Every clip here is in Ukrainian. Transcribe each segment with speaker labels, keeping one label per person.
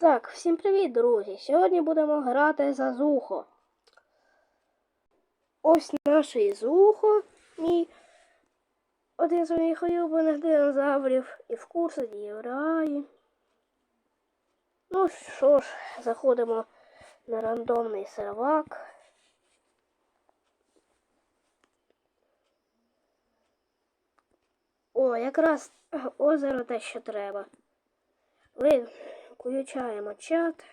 Speaker 1: Так, всім привіт, друзі! Сьогодні будемо грати за Зухо. Ось наш Зухо, мій один з моїх улюблених динозаврів і в курсі дієвраї. Ну що ж, заходимо на рандомний сервак. О, якраз озеро те, що треба. Виключаємо чат.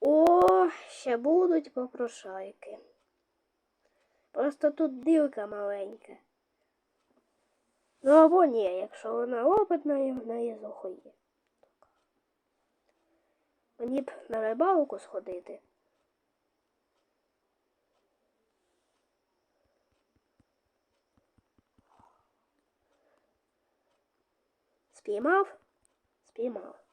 Speaker 1: О, ще будуть попрошайки. Просто тут ділка маленька. Ну або ні, якщо вона опитна і в неї зухоє. Мені б на рибалку сходити. Спіймав? Спіймав.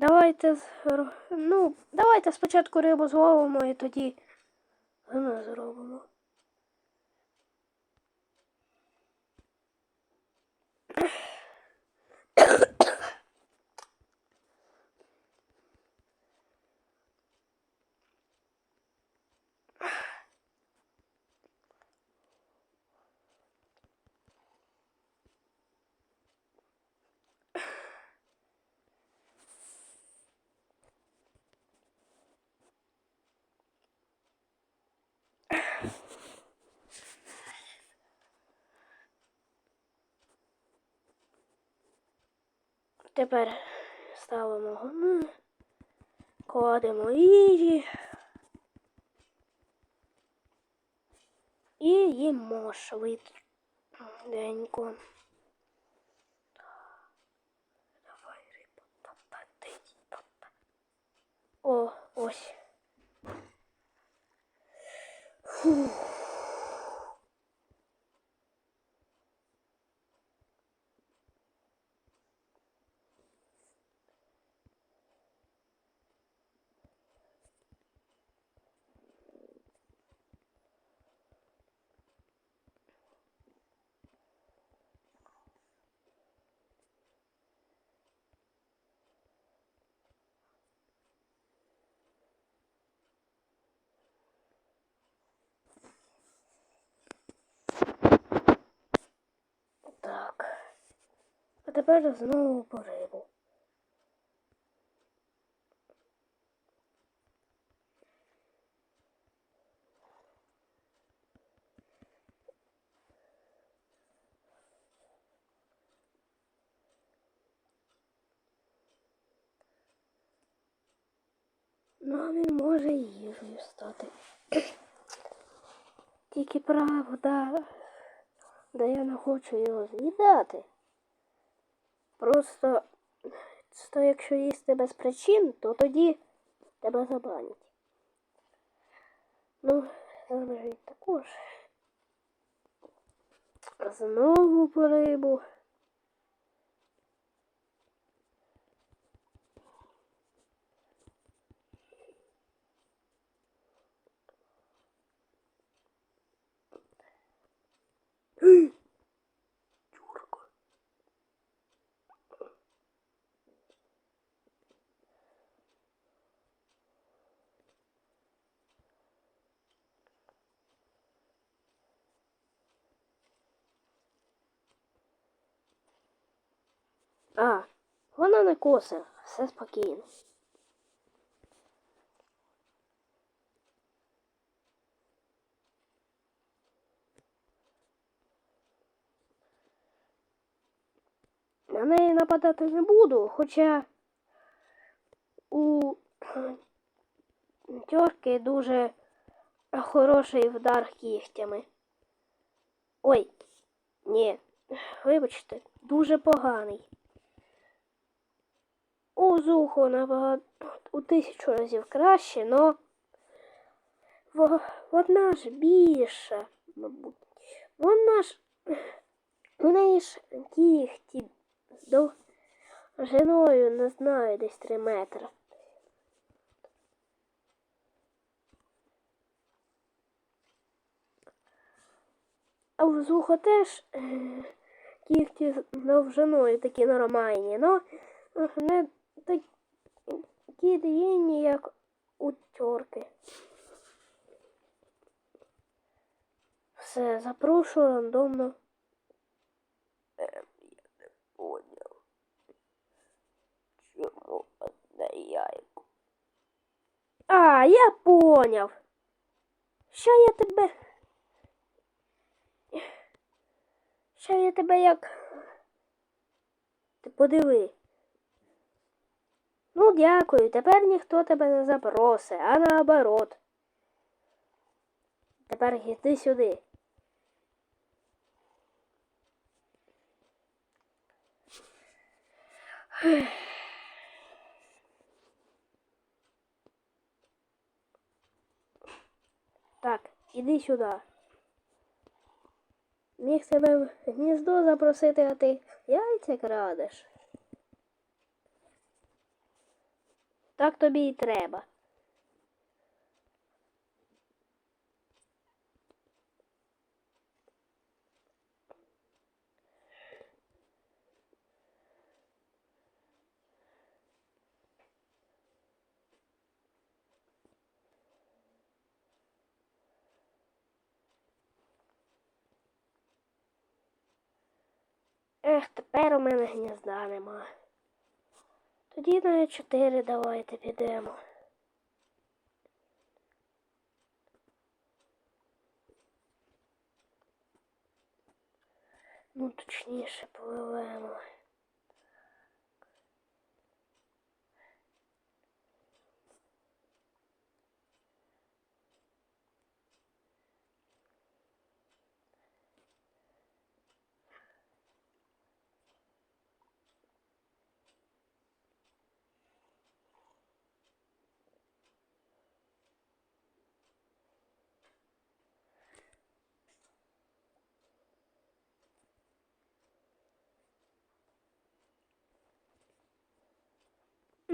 Speaker 1: Давайте ну, давайте спочатку рибу зловимо і тоді зробимо. Тепер ставимо гно, кладемо їжі і їмо швиденько. Давай, риба. О, ось. Фух. Так. А тепер знову по рибу. Ну, а він може їжею стати. Тільки правда, да я не хочу його з'їдати. Просто, то якщо їсти без причин, то тоді тебе забанять. Ну, залежить також. Знову по рибу. Юрка. А, вона не коса, все спокійно. На неї нападати не буду, хоча у тьорки дуже хороший вдар кігтями. Ой, ні, вибачте, дуже поганий. У зуху набагато у тисячу разів краще, но вона ж більша, мабуть. Вона ж у неї ж кіхті з довжиною, не знаю, десь 3 метри. А в зухо теж е, кіхті з довжиною такі нормальні, но е, не такі длинні, як у тьорки. Все, запрошую рандомно. Ем, я не поняв. Чому одне яйко? А, я поняв. Що я тебе. Що я тебе як. Ти подиви. Ну, дякую, тепер ніхто тебе не запросить, а наоборот. Тепер йди сюди. Так, іди сюди. Міг тебе в гніздо запросити, а ти яйця крадеш. Так тобі і треба. Ех, тепер у мене гнізда нема. Тоді на 4 давайте підемо. Ну, точніше, пливемо.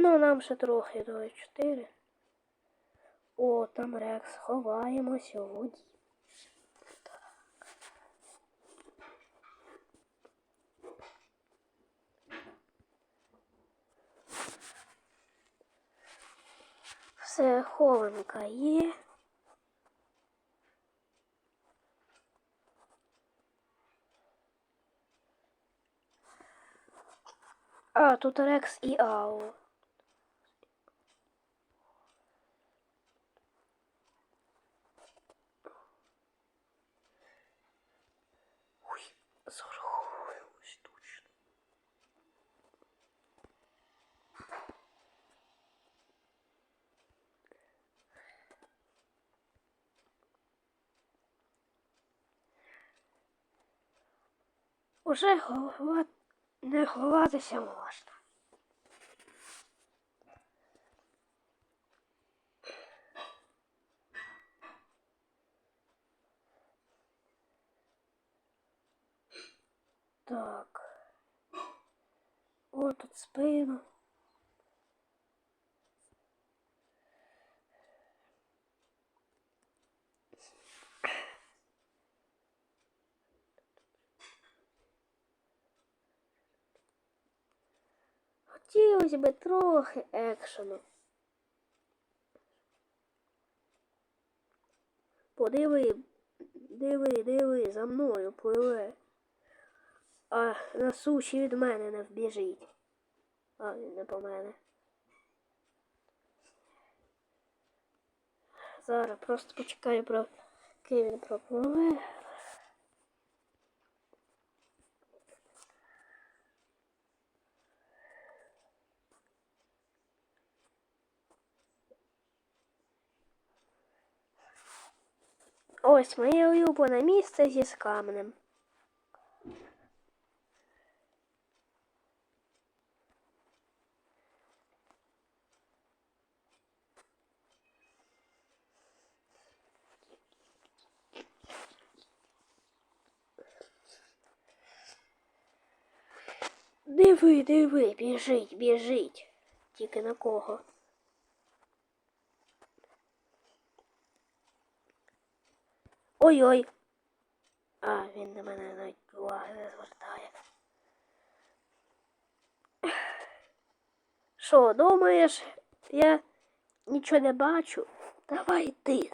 Speaker 1: Ну, нам ще трохи до 4. О, там Рекс, ховаємося у воді. Все, хованка є. А, тут Рекс і Ау. Зараховуємось точно. Уже голова... не ховатися можна. Так. О, тут спину. Хотілося би трохи екшену. Подиви, диви, диви, за мною пливе. А на суші від мене не вбіжить. А, він не по мене. Зараз просто почекаю про він пропливе. Ось моє улюблене місце зі з каменем. Диви, диви, біжить, біжить. Тільки на кого? Ой-ой. А, він на мене навіть уваги не звертає. Що, думаєш, я нічого не бачу? Давай ти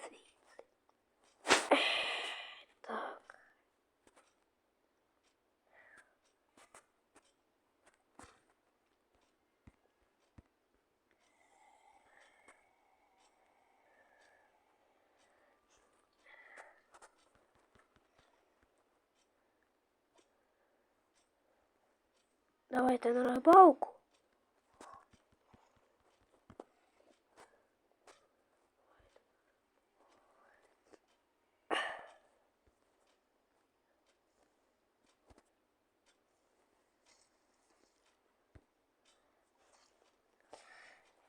Speaker 1: Давайте на рибалку.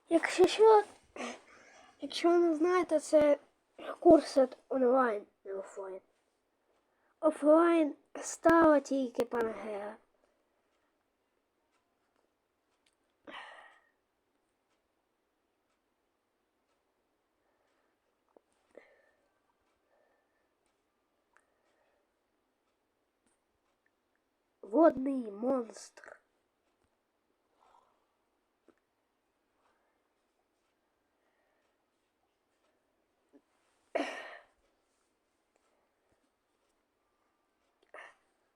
Speaker 1: Якщо що, якщо ви не знаєте, це курси онлайн, не офлайн. Офлайн стала тільки Пангеа. Водний монстр.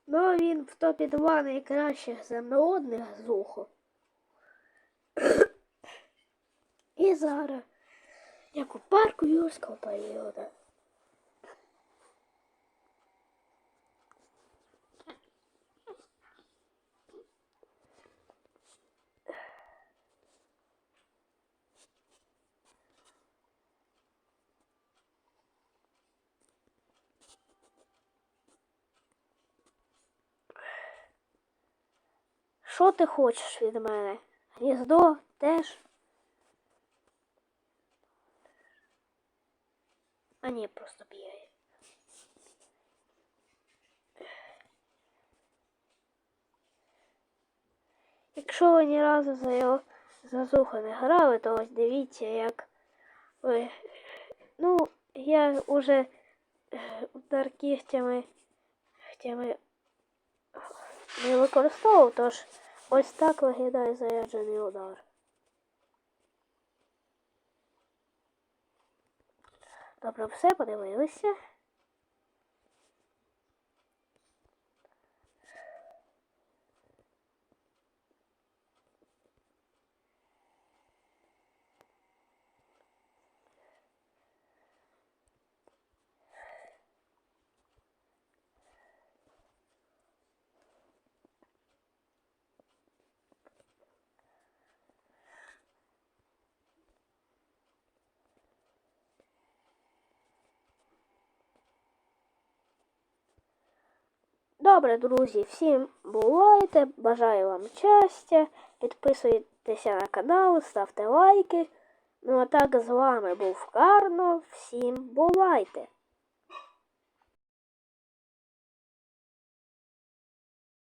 Speaker 1: Ну, він в топі 2 найкращих земноводних зуху. І зараз, як у парку юрського періоду. Що ти хочеш від мене? Гніздо теж? А ні, просто бігає. Якщо ви ні разу за його за зуху не грали, то ось дивіться, як ви. Ну, я уже е, удар кігтями кігтями не використовував, тож ось так виглядає заряджений удар. Добре, все, подивилися. Добре, друзі, всім бувайте, бажаю вам щастя, підписуйтеся на канал, ставте лайки. Ну а так з вами був Карно. Всім бувайте!